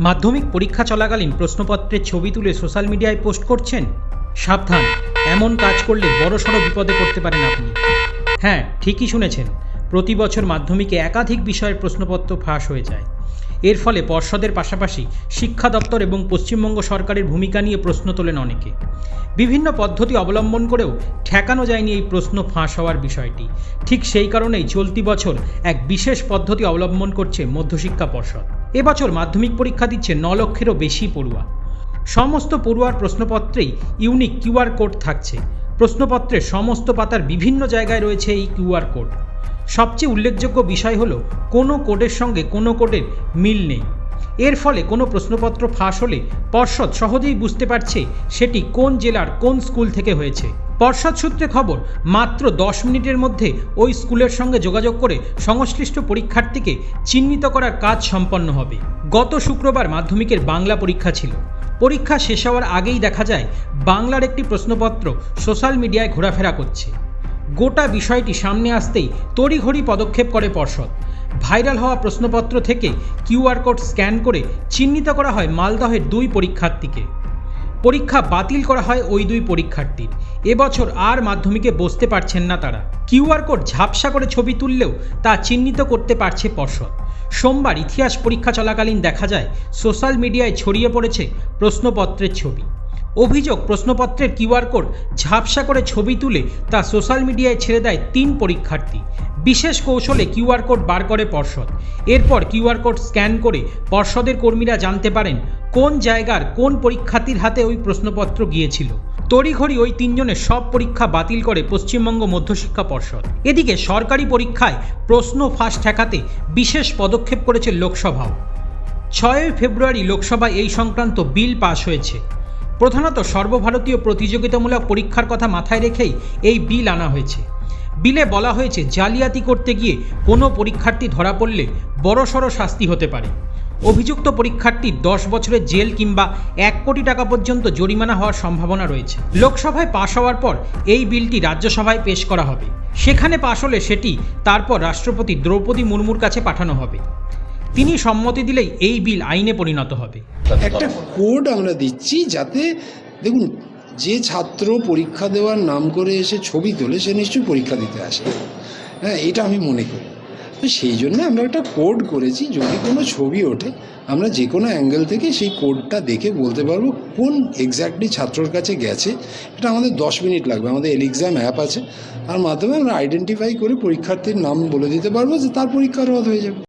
মাধ্যমিক পরীক্ষা চলাকালীন প্রশ্নপত্রের ছবি তুলে সোশ্যাল মিডিয়ায় পোস্ট করছেন? সাবধান, এমন কাজ করলে বড়সড় বিপদে পড়তে পারেন আপনি। হ্যাঁ ঠিকই শুনেছেন, প্রতি বছর মাধ্যমিকে একাধিক বিষয়ের প্রশ্নপত্র ফাঁস হয়ে যায়। এর ফলে পর্ষদের পাশাপাশি শিক্ষা দপ্তর এবং পশ্চিমবঙ্গ সরকারের ভূমিকা নিয়ে প্রশ্ন তোলেন অনেকে। বিভিন্ন পদ্ধতি অবলম্বন করেও ঠেকানো যায়নি এই প্রশ্ন ফাঁস হওয়ার বিষয়টি। ঠিক সেই কারণেই চলতি বছর এক বিশেষ পদ্ধতি অবলম্বন করছে মধ্যশিক্ষা পর্ষদ। এবছর মাধ্যমিক পরীক্ষা দিচ্ছে ন লক্ষেরও বেশি পড়ুয়া। সমস্ত পড়ুয়ার প্রশ্নপত্রেই ইউনিক কিউআর কোড থাকছে। প্রশ্নপত্রের সমস্ত পাতার বিভিন্ন জায়গায় রয়েছে এই কিউআর কোড। সবচেয়ে উল্লেখযোগ্য বিষয় হলো, কোনো কোডের সঙ্গে কোনো কোডের মিল নেই। এর ফলে কোনো প্রশ্নপত্র ফাঁস হলে পর্ষদ সহজেই বুঝতে পারছে সেটি কোন জেলার কোন স্কুল থেকে হয়েছে। পর্ষদ সূত্রে খবর, মাত্র দশ মিনিটের মধ্যে ওই স্কুলের সঙ্গে যোগাযোগ করে সংশ্লিষ্ট পরীক্ষার্থীকে চিহ্নিত করার কাজ সম্পন্ন হবে। গত শুক্রবার মাধ্যমিকের বাংলা পরীক্ষা ছিল। পরীক্ষা শেষ হওয়ার আগেই দেখা যায়, বাংলার একটি প্রশ্নপত্র সোশ্যাল মিডিয়ায় ঘোরাফেরা করছে। গোটা বিষয়টি সামনে আসতেই তড়িঘড়ি পদক্ষেপ করে পর্ষদ। ভাইরাল হওয়া প্রশ্নপত্র থেকে কিউআর কোড স্ক্যান করে চিহ্নিত করা হয় মালদহের দুই পরীক্ষার্থীকে। পরীক্ষা বাতিল করা হয় ওই দুই পরীক্ষার্থীর। এবছর আর মাধ্যমিকে বসতে পারছেন না তারা। কিউআর কোড ঝাপসা করে ছবি তুললেও তা চিহ্নিত করতে পারছে পর্ষদ। সোমবার ইতিহাস পরীক্ষা চলাকালীন দেখা যায়, সোশ্যাল মিডিয়ায় ছড়িয়ে পড়েছে প্রশ্নপত্রের ছবি। অভিযোগ, প্রশ্নপত্রের কিউআর কোড, ঝাপসা করে ছবি তুলে তা সোশ্যাল মিডিয়ায় ছেড়ে দেয় তিন পরীক্ষার্থী। বিশেষ কৌশলে কিউআর কোড বার করে পর্ষদ। এরপর কিউআর কোড স্ক্যান করে পর্ষদের কর্মীরা জানতে পারেন কোন জায়গার কোন পরীক্ষার্থীর হাতে ওই প্রশ্নপত্র গিয়েছিল। তড়িঘড়ি ওই তিনজনের সব পরীক্ষা বাতিল করে পশ্চিমবঙ্গ মধ্যশিক্ষা পর্ষদ। এদিকে সরকারি পরীক্ষায় প্রশ্ন ফাঁস ঠেকাতে বিশেষ পদক্ষেপ করেছে লোকসভাও। ছয়ই ফেব্রুয়ারি লোকসভায় এই সংক্রান্ত বিল পাশ হয়েছে। প্রধানত সর্বভারতীয় প্রতিযোগিতামূলক পরীক্ষার কথা মাথায় রেখেই এই বিল আনা হয়েছে। বিলে বলা হয়েছে, জালিয়াতি করতে গিয়ে কোনো পরীক্ষার্থী ধরা পড়লে বড়সড় শাস্তি হতে পারে। অভিযুক্ত পরীক্ষার্থীর দশ বছরের জেল কিংবা এক কোটি টাকা পর্যন্ত জরিমানা হওয়ার সম্ভাবনা রয়েছে। লোকসভায় পাশ হওয়ার পর এই বিলটি রাজ্যসভায় পেশ করা হবে। সেখানে পাশ হলে সেটি তারপর রাষ্ট্রপতি দ্রৌপদী মুর্মুর কাছে পাঠানো হবে। তিনি সম্মতি দিলেই এই বিল আইনে পরিণত হবে। একটা কোড আমরা দিচ্ছি যাতে, দেখুন, যে ছাত্র পরীক্ষা দেওয়ার নাম করে এসে ছবি তোলে, সে নিশ্চয়ই পরীক্ষা দিতে আসে। হ্যাঁ এটা আমি মনে করি। তো সেই জন্য আমরা একটা কোড করেছি, যদি কোনো ছবি ওঠে, আমরা যে কোনো অ্যাঙ্গেল থেকে সেই কোডটা দেখে বলতে পারব কোন এক্স্যাক্টলি ছাত্রর কাছে গেছে। এটা আমাদের দশ মিনিট লাগবে, আমাদের এলিক্সাম অ্যাপ আছে। তার মাধ্যমে আমরা আইডেন্টিফাই করে পরীক্ষার্থীর নাম বলে দিতে পারব যে তার পরীক্ষা রদ হয়ে যাবে।